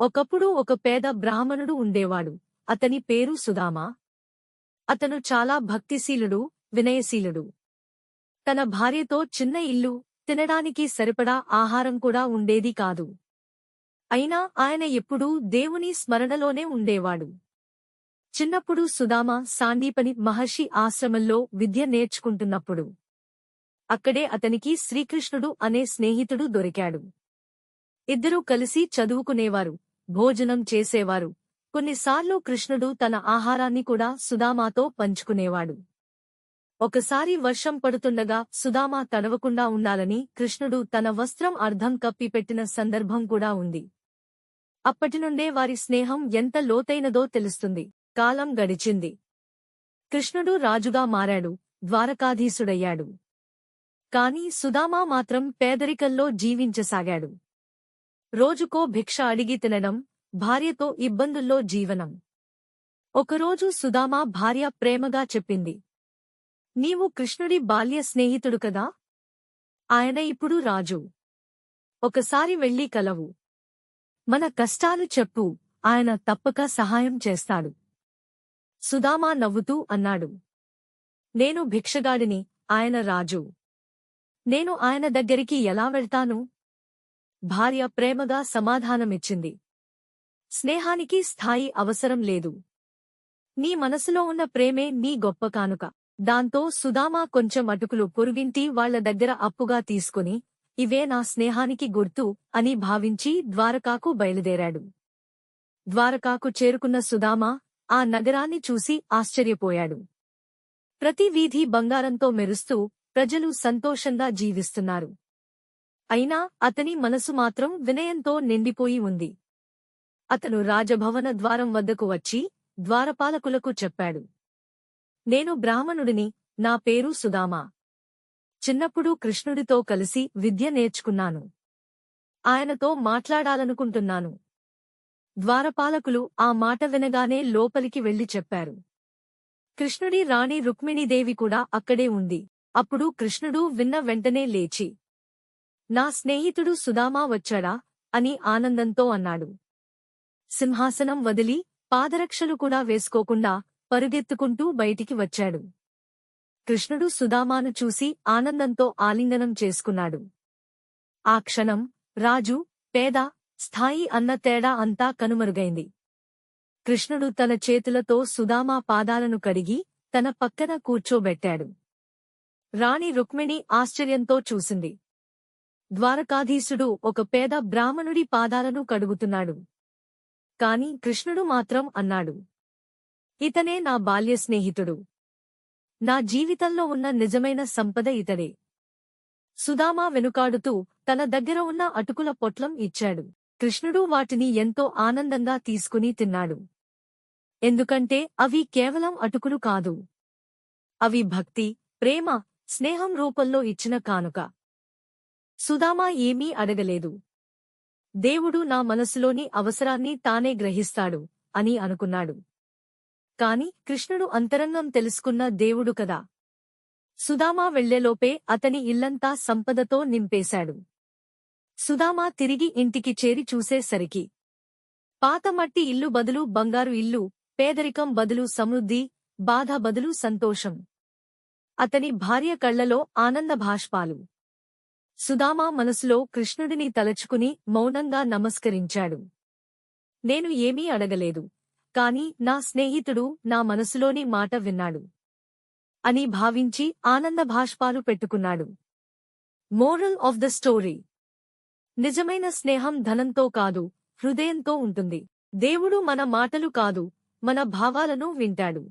ఒకప్పుడు ఒక పేద బ్రాహ్మణుడు ఉండేవాడు. అతని పేరు సుదామా అతను చాలా భక్తిశీలుడు వినయశీలుడు. తన భార్యతో చిన్న ఇల్లు తినడానికి సరిపడా ఆహారం కూడా ఉండేది కాదు. అయినా ఆయన ఎప్పుడూ దేవుని స్మరణలోనే ఉండేవాడు. చిన్నప్పుడు సుదామ సాందీపని మహర్షి ఆశ్రమంలో విద్య నేర్చుకుంటున్నప్పుడు అక్కడే అతనికి శ్రీకృష్ణుడు అనే స్నేహితుడు దొరికాడు. ఇద్దరూ కలిసి చదువుకునేవారు. భోజనం చేసేవారు. కొన్నిసార్లు కృష్ణుడు తన ఆహారాన్ని కూడా సుదామాతో పంచుకునేవాడు. ఒకసారి వర్షం పడుతుండగా సుదామా తడవకుండా ఉండాలని కృష్ణుడు తన వస్త్రం అర్ధం కప్పిపెట్టిన సందర్భం కూడా ఉంది. అప్పటినుండే వారి స్నేహం ఎంత లోతైనదో తెలుస్తుంది. కాలం గడిచింది. కృష్ణుడు రాజుగా మారాడు ద్వారకాధీశుడయ్యాడు. కాని సుదామా మాత్రం పేదరికంలో జీవించసాగాడు. రోజుకో భిక్ష అడిగి తినడం భార్యతో ఇబ్బందుల్లో జీవనం. ఒకరోజు సుదామా భార్య ప్రేమగా చెప్పింది. నీవు కృష్ణుడి బాల్య స్నేహితుడు కదా? ఆయన ఇప్పుడు రాజు. ఒకసారి వెళ్ళి కలవు. మన కష్టాలు చెప్పు ఆయన తప్పక సహాయం చేస్తాడు. సుదామా నవ్వుతూ అన్నాడు. నేను భిక్షగాడిని ఆయన రాజు. నేను ఆయన దగ్గరికి ఎలా వెళ్తాను? భార్య ప్రేమగా సమాధానమిచ్చింది. స్నేహానికి స్థాయి అవసరం లేదు. నీ మనసులో ఉన్న ప్రేమే నీ గొప్ప కానుక. దాంతో సుదామా కొంచెం అటుకులు పొరుగింటి వాళ్ళ దగ్గర అప్పుగా తీసుకుని ఇవే నా స్నేహానికి గుర్తు అని భావించి ద్వారకాకు బయలుదేరాడు. ద్వారకాకు చేరుకున్న సుదామా ఆ నగరాన్ని చూసి ఆశ్చర్యపోయాడు. ప్రతి వీధి బంగారంతో మెరుస్తూ ప్రజలు సంతోషంగా జీవిస్తున్నారు. అయినా అతని మనసు మాత్రం వినయంతో నిండిపోయి ఉంది. అతను రాజభవన ద్వారం వద్దకు వచ్చి ద్వారపాలకులకు చెప్పాడు. నేను బ్రాహ్మణుడిని నా పేరు సుదామా చిన్నప్పుడు కృష్ణుడితో కలిసి విద్య నేర్చుకున్నాను. ఆయనతో మాట్లాడాలనుకుంటున్నాను. ద్వారపాలకులు ఆ మాట వినగానే లోపలికి వెళ్ళి చెప్పారు. కృష్ణుడి రాణి రుక్మిణీదేవి కూడా అక్కడే ఉంది. అప్పుడు కృష్ణుడు విన్న వెంటనే లేచి నా స్నేహితుడు సుదామా వచ్చాడా? అని ఆనందంతో అన్నాడు. సింహాసనం వదిలి పాదరక్షలు కూడా వేసుకోకుండా పరుగెత్తుకుంటూ బయటికి వచ్చాడు. కృష్ణుడు సుదామాను చూసి ఆనందంతో ఆలింగనం చేసుకున్నాడు. ఆ క్షణం రాజు పేద స్థాయి అన్న తేడా అంతా కనుమరుగైంది. కృష్ణుడు తన చేతులతో సుదామా పాదాలను కడిగి తన పక్కన కూర్చోబెట్టాడు. రాణి రుక్మిణి ఆశ్చర్యంతో చూసింది. ద్వారకాధీశుడు ఒక పేద బ్రాహ్మణుడి పాదాలను కడుగుతున్నాడు. కాని కృష్ణుడు మాత్రం అన్నాడు ఇతనే నా బాల్య స్నేహితుడు. నా జీవితంలో ఉన్న నిజమైన సంపద ఇతడే సుదామా వెనుకాడుతూ తన దగ్గర ఉన్న అటుకుల పొట్లం ఇచ్చాడు. కృష్ణుడు వాటిని ఎంతో ఆనందంగా తీసుకుని తిన్నాడు. ఎందుకంటే అవి కేవలం అటుకులు కాదు. అవి భక్తి ప్రేమ స్నేహం రూపంలో ఇచ్చిన కానుక. సుదామా ఏమీ అడగలేదు. దేవుడు నా మనసులోని అవసరాన్ని తానే గ్రహిస్తాడు అని అనుకున్నాడు. కాని కృష్ణుడు అంతరంగం తెలుసుకున్న దేవుడు కదా. సుదామా వెళ్ళేలోపే అతని ఇల్లంతా సంపదతో నింపేశాడు. సుదామా తిరిగి ఇంటికి చేరి చూసేసరికి పాత మట్టి ఇల్లు బదులు బంగారు ఇల్లు పేదరికం బదులు సమృద్ధి బాధ బదులు సంతోషం. అతని భార్య కళ్ళలో ఆనంద భాష్పాలు సుదామా మనసులో కృష్ణుడిని తలచుకుని మౌనంగా నమస్కరించాడు. నేను ఏమీ అడగలేదు కాని నా స్నేహితుడు నా మనసులోని మాట విన్నాడు. అని భావించి ఆనంద భాష్పాలు పెట్టుకున్నాడు. Moral of the story. నిజమైన స్నేహం ధనంతో కాదు హృదయంతో ఉంటుంది. దేవుడు మన మాటలు కాదు మన భావాలను వింటాడు.